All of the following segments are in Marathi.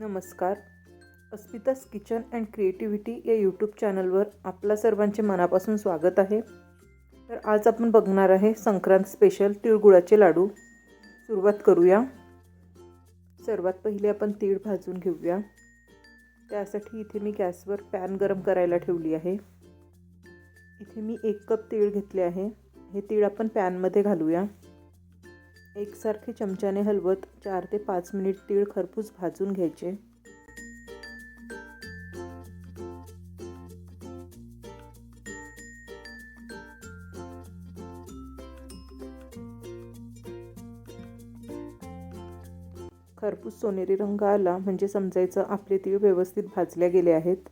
नमस्कार. अस्मितास किचन अँड क्रिएटिव्हिटी या यूट्यूब चॅनलवर आपल्या सर्वांचे मनापासून स्वागत आहे. तर आज आपण बघणार आहे संक्रांत स्पेशल तिळगुळाचे लाडू. सुरुवात करूया. सर्वात पहिले आपण तीळ भाजून घेऊया. त्यासाठी इथे मी गॅसवर पॅन गरम करायला ठेवली आहे. इथे मी एक कप तीळ घेतले आहे. हे तीळ आपण पॅनमध्ये घालूया. एकसारखे चमच्याने हलवत चार ते पाच मिनिट तीळ खरपूस भाजून घ्यायचे. खरपूस सोनेरी रंग आला म्हणजे समजायचं आपले तीळ व्यवस्थित भाजले गेले आहेत.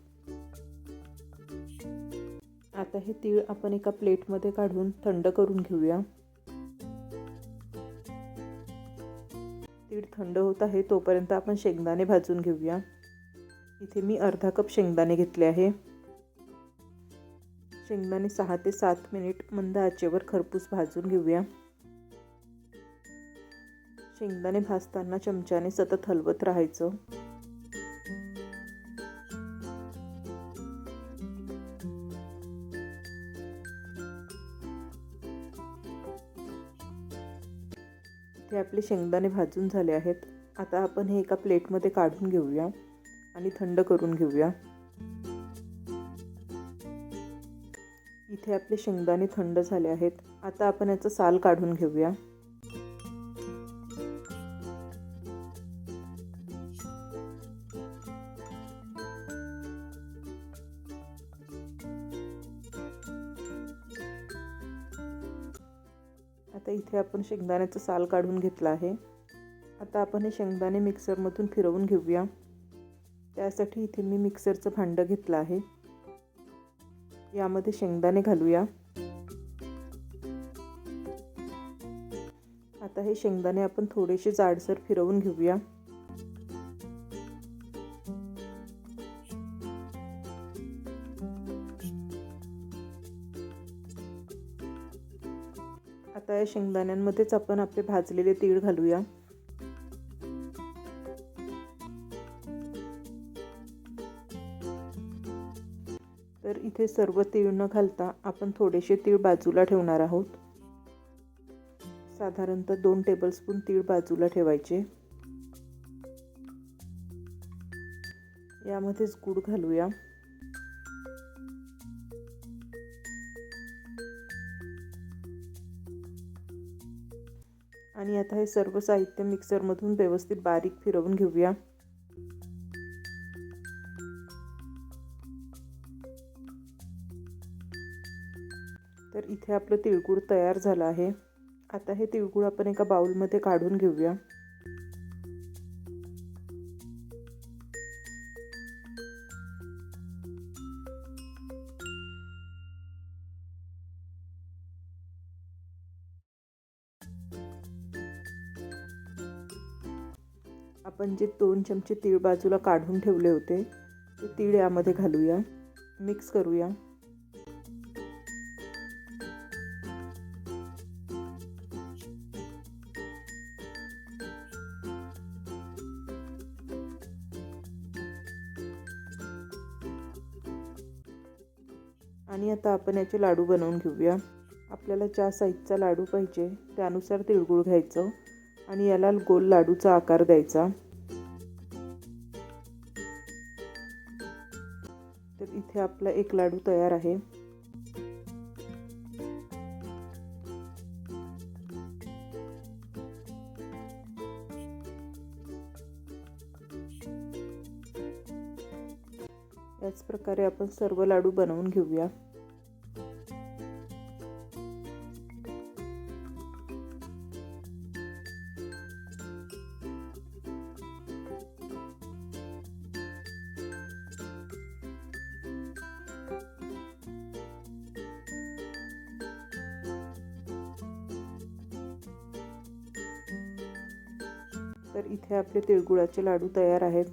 आता हे तीळ आपण एका प्लेटमध्ये काढून थंड करून घेऊया. तीळ थंड होत आहे तोपर्यंत आपण शेंगदाणे भाजून घेऊया. इथे मी अर्धा कप शेंगदाणे घेतले आहे. शेंगदाणे सहा ते सात मिनिट मंद आचेवर खरपूस भाजून घेऊया. शेंगदाणे भाजताना चमच्याने सतत हलवत राहायचं. इथे आपले शेंगदाणे भाजून झाले आहेत. आता आपण हे एका प्लेटमध्ये काढून घेऊया आणि थंड करून घेऊया. इथे आपले शेंगदाणे थंड झाले आहेत. आता आपण याचं साल काढून घेऊया. आता इथे आपण शेंगदाण्याचं साल काढून घेतलं आहे. आता आपण हे शेंगदाणे मिक्सरमधून फिरवून घेऊया. त्यासाठी इथे मी मिक्सरचं भांडं घेतलं आहे. यामध्ये शेंगदाणे घालूया. आता हे शेंगदाणे आपण थोडेसे जाडसर फिरवून घेऊया. आता या शेंगदाण्यांमध्येच आपण आपले भाजलेले तीळ घालूया. तर इथे सर्व तीळ न घालता आपण थोडेसे तीळ बाजूला ठेवणार आहोत. साधारणतः दोन टेबलस्पून तीळ बाजूला ठेवायचे. यामध्येच गूळ घालूया. आणि आता हे सर्व साहित्य मिक्सरमधून व्यवस्थित बारीक फिरवून घेऊया. तर इथे आपलं तिळगूळ तयार झालं आहे. आता हे तिळगूळ आपण एका बाउलमध्ये काढून घेऊया. आपण जे दोन चमचे तीळ बाजूला काढून ठेवले होते ते तीळ यामध्ये घालूया. मिक्स करूया. आणि आता आपण याचे लाडू बनवून घेऊया. आपल्याला ज्या साईजचा लाडू पाहिजे त्यानुसार तिळगुळ घ्यायचं. आणि याला गोल लाडूचा आकार द्यायचा. तर इथे आपला एक लाडू तयार आहे. याच प्रकारे आपण सर्व लाडू बनवून घेऊया. तर इथे आपले तिळगुळाचे लाडू तयार आहेत.